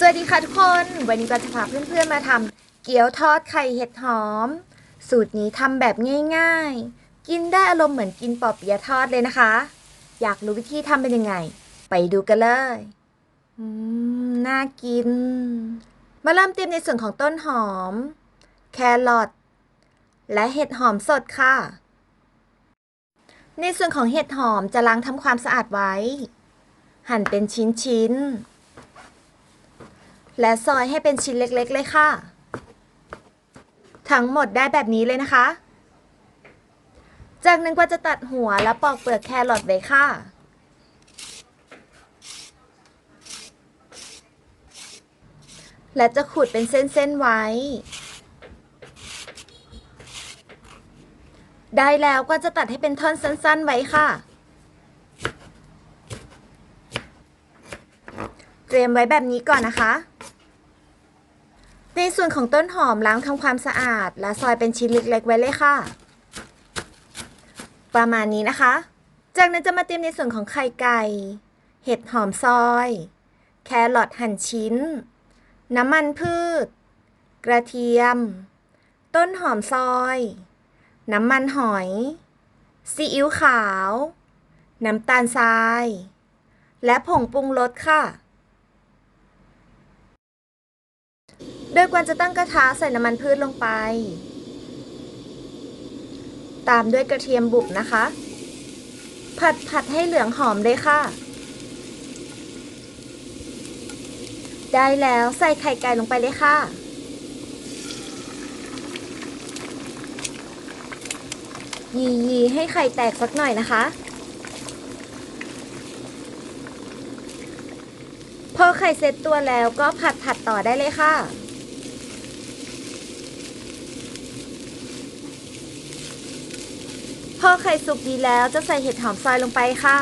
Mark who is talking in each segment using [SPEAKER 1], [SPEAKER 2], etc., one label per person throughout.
[SPEAKER 1] สวัสดีค่ะทุกคน วันนี้ก็จะพาเพื่อนๆมาทำเกี๊ยวทอดไข่เห็ดหอม สูตรนี้ทำแบบง่ายๆ กินได้อารมณ์เหมือนกินปอเปี๊ยะทอดเลยนะคะ อยากรู้วิธีทำเป็นยังไง ไปดูกันเลยอืมน่ากิน มาเริ่มเตรียมในส่วนของต้นหอม แครอทและเห็ดหอมสดค่ะ ในส่วนของเห็ดหอมจะล้างทำความสะอาดไว้ หั่นเป็นชิ้นๆ และซอยให้เป็นชิ้นเล็กๆเลยค่ะ ทั้งหมดได้แบบนี้เลยนะคะ จากนั้นก็จะตัดหัวและปอกเปลือกแครอทไว้ค่ะและจะขูดเป็นเส้น ๆ ไว้ ได้แล้วก็จะตัดให้เป็นท่อนสั้น ๆ ไว้ค่ะ เตรียมไว้แบบนี้ก่อนนะคะ ในส่วนของต้นหอมล้างทำความสะอาด และซอยเป็นชิ้นเล็กๆไว้เลยค่ะ ประมาณนี้นะคะ จากนั้นจะมาเตรียมในส่วนของไข่ไก่ เห็ดหอมซอย แครอทหั่นชิ้น น้ำมันพืช กระเทียม ต้นหอมซอย น้ำมันหอย ซีอิ๊วขาว น้ำตาลทราย และผงปรุงรสค่ะ โดยกวนจะตั้งกระทะใส่น้ำมันพืชลงไป ตามด้วยกระเทียมบุบนะคะ ผัดผัดให้เหลืองหอมเลยค่ะ ได้แล้วใส่ไข่ไก่ลงไปเลยค่ะ ยียีให้ไข่แตกสักหน่อยนะคะ พอไข่เสร็จตัวแล้วก็ผัดผัดต่อได้เลยค่ะ พอไข่สุกดีแล้วจะใส่เห็ดหอมซอยลงไปค่ะ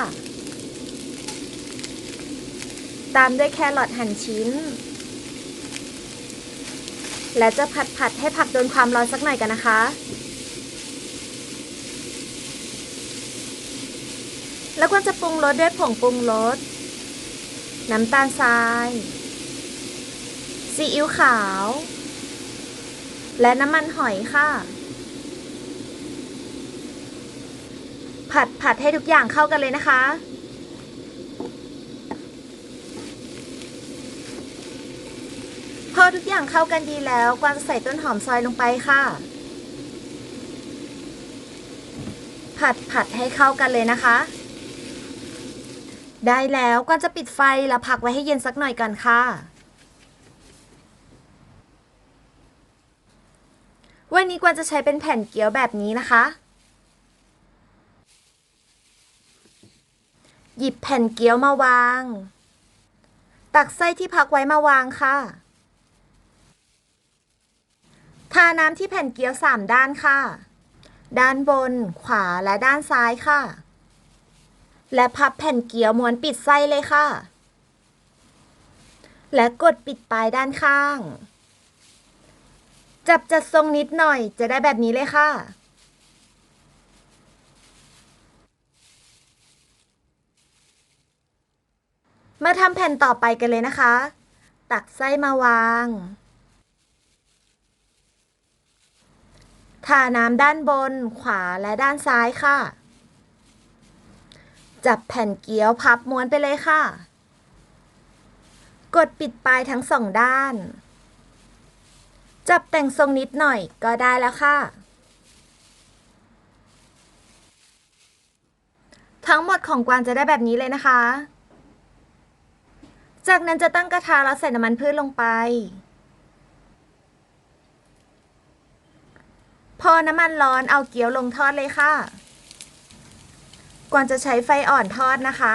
[SPEAKER 1] ตามด้วยแครอทหั่นชิ้น และจะผัดผัดให้ผักโดนความร้อนสักหน่อยกันนะคะแล้วก็จะปรุงรสด้วยผงปรุงรส น้ำตาลทราย ซีอิ๊วขาว และน้ำมันหอยค่ะ ผัดผัดให้ทุกอย่างเข้ากันเลยนะคะ พอทุกอย่างเข้ากันดีแล้วกวางใส่ต้นหอมซอยลงไปค่ะ ผัดผัดให้เข้ากันเลยนะคะ ได้แล้วกวางจะปิดไฟแล้วพักไว้ให้เย็นสักหน่อยก่อนค่ะ วันนี้กวางจะใช้เป็นแผ่นเกี๊ยวแบบนี้นะคะ หยิบแผ่นเกี๊ยวมาวาง ตักไส้ที่พักไว้มาวางค่ะทาน้ำที่แผ่นเกี๊ยวสามด้านค่ะ ด้านบน ขวาและด้านซ้ายค่ะ และพับแผ่นเกี๊ยวม้วนปิดไส้เลยค่ะ และกดปิดปลายด้านข้าง จับจัดทรงนิดหน่อยจะได้แบบนี้เลยค่ะมาทำแผ่นต่อไปกันเลยนะคะ ตักไส้มาวาง ทาน้ำด้านบน ขวาและด้านซ้ายค่ะ จับแผ่นเกี๊ยวพับม้วนไปเลยค่ะ กดปิดปลายทั้งสองด้าน จับแต่งทรงนิดหน่อยก็ได้แล้วค่ะ ทั้งหมดของกวางจะได้แบบนี้เลยนะคะ จากนั้นจะตั้งกระทะแล้วใส่น้ำมันพืชลงไป พอน้ำมันร้อนเอาเกี๊ยวลงทอดเลยค่ะ กวางจะใช้ไฟอ่อนทอดนะคะ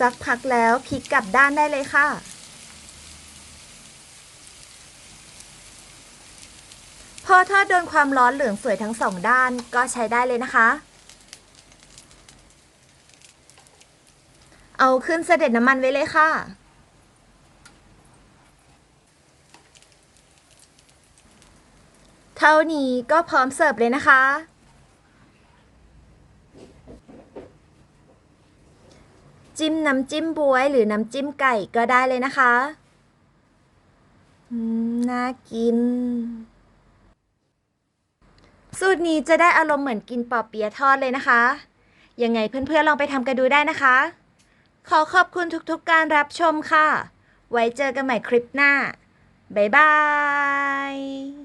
[SPEAKER 1] สักพักแล้วพลิกกลับด้านได้เลยค่ะ พอทอดโดนความร้อนเหลืองสวยทั้งสองด้านก็ใช้ได้เลยนะคะเอาขึ้นเสด็จน้ำมันไว้เลยค่ะ เท่านี้ก็พร้อมเสิร์ฟเลยนะคะ จิ้มน้ำจิ้มบวยหรือน้ำจิ้มไก่ก็ได้เลยนะคะน่ากิน สูตรนี้จะได้อารมณ์เหมือนกินปอเปี๊ยะทอดเลยนะคะ ยังไงเพื่อนๆลองไปทำกันดูได้นะคะ ขอขอบคุณทุกๆการรับชมค่ะ ไว้เจอกันใหม่คลิปหน้า บ๊ายบาย